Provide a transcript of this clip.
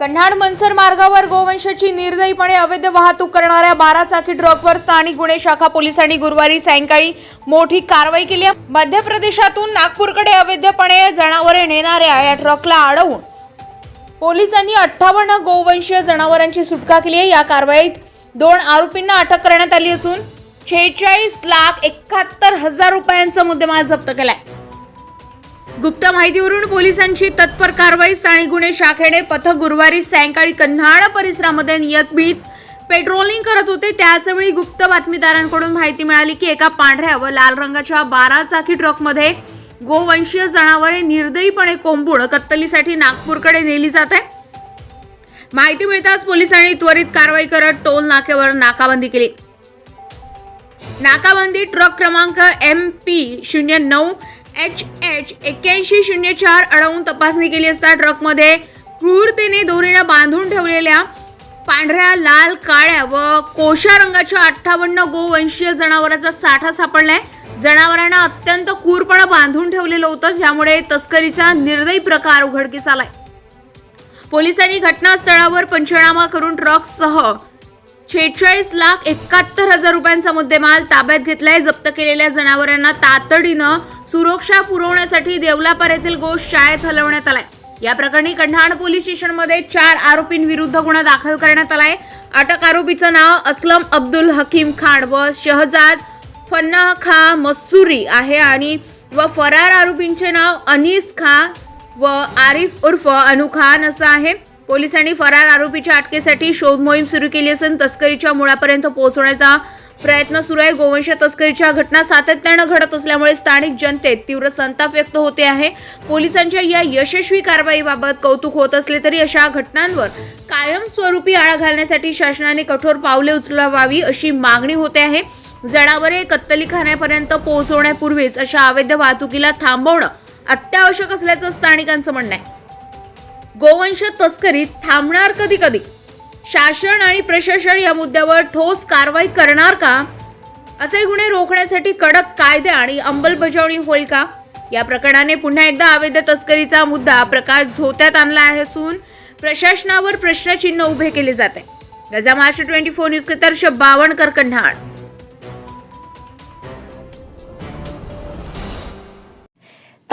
कन्हाड मनसर मार्गावर गोवंशाची निर्दयीपणे अवैध वाहतूक करणाऱ्या बारा चाकी ट्रकवर स्थानिक गुन्हे शाखा पोलिसांनी गुरुवारी सायंकाळी मोठी कारवाई केली आहे. मध्य प्रदेशातून नागपूरकडे अवैधपणे जनावरे नेणाऱ्या या ट्रकला अडवून पोलिसांनी अठ्ठावन्न गोवंशीय जनावरांची सुटका केली आहे या कारवाईत दोन आरोपींना अटक करण्यात आली असून शेहेचाळीस लाख एकाहत्तर हजार रुपयांचा मुद्देमाल जप्त केलाय गुप्त माहितीवरून पोलिसांची तत्पर कारवाई स्थानिक गुन्हे शाखेने पथक गुरुवारी सायंकाळी कन्हाळ परिसरामध्ये नियमित पेट्रोलिंग करत होते. त्याचवेळी गुप्त बातमीदारांकडून माहिती मिळाली की एका पांढऱ्या व लाल रंगाच्या बारा चाकी ट्रकमध्ये गोवंशीय जनावरे निर्दयीपणे कोंबून कत्तलीसाठी नागपूरकडे नेली जात आहे. माहिती मिळताच पोलिसांनी त्वरित कारवाई करत टोल नाक्यावर नाकाबंदी केली. नाकाबंदी ट्रक क्रमांक एम पी शून्य नऊ एच एच एक्क्याऐंशी शून्य चार अडवून तपासणी केली असता ट्रकमध्ये क्रूरतेने दोरीनं बांधून ठेवलेल्या पांढऱ्या लाल काळ्या व कोशा रंगाच्या अठ्ठावन्न गोवंशीय जनावरांचा साठा सापडलाय. जनावरांना अत्यंत क्रूरपणे बांधून ठेवलेलं होतं ज्यामुळे तस्करीचा निर्दयी प्रकार उघडकीस आलाय. पोलिसांनी घटनास्थळावर पंचनामा करून ट्रकसह छेचाळीस लाख एकाहत्तर हजार रुपयांचा मुद्देमाल ताब्यात घेतलाय. जप्त केलेल्या जनावरांना तातडीनं सुरक्षा पुरवण्यासाठी देवलापार येथील गोष्ट शाळेत हलवण्यात आलाय. या प्रकरणी कन्हाड पोलीस स्टेशनमध्ये चार आरोपींविरुद्ध गुन्हा दाखल करण्यात आलाय. अटक आरोपीचं नाव अस्लम अब्दुल हकीम खान व शहजाद फन्ना खा मसुरी आहे आणि व फरार आरोपींचे नाव अनीस खा व आरिफ उर्फ अनु खान असं आहे. पोलिसांनी फरार आरोपीच्या अटकेसाठी शोध मोहीम सुरू केली असून तस्करीच्या मुळापर्यंत पोहोचवण्याचा प्रयत्न सुरू आहे. गोवंश तस्करीच्या घटना सातत्यानं घडत असल्यामुळे स्थानिक जनतेत तीव्र संताप व्यक्त होते आहे. पोलिसांच्या या यशस्वी कारवाईबाबत कौतुक होत असले तरी अशा घटनांवर कायमस्वरूपी आळा घालण्यासाठी शासनाने कठोर पावले उचलावावी अशी मागणी होते आहे. जनावरे कत्तलीखान्यापर्यंत पोहोचवण्यापूर्वीच अशा अवैध वाहतुकीला थांबवणं अत्यावश्यक असल्याचं स्थानिकांचं म्हणणं आहे. गोवंश तस्करी थांबणार कधी कधी? शासन आणि प्रशासन या मुद्द्यावर ठोस कारवाई करणार का? असे गुन्हे रोखण्यासाठी कडक कायदे आणि अंमलबजावणी होईल का? या प्रकरणाने पुन्हा एकदा अवैध तस्करीचा मुद्दा प्रकाश झोत्यात आणला आहे असून प्रशासनावर प्रश्नचिन्ह उभे केले जाते. गजा महाराष्ट्र ट्वेंटी फोर न्यूज कतर्ष बावणकर कन्हाड.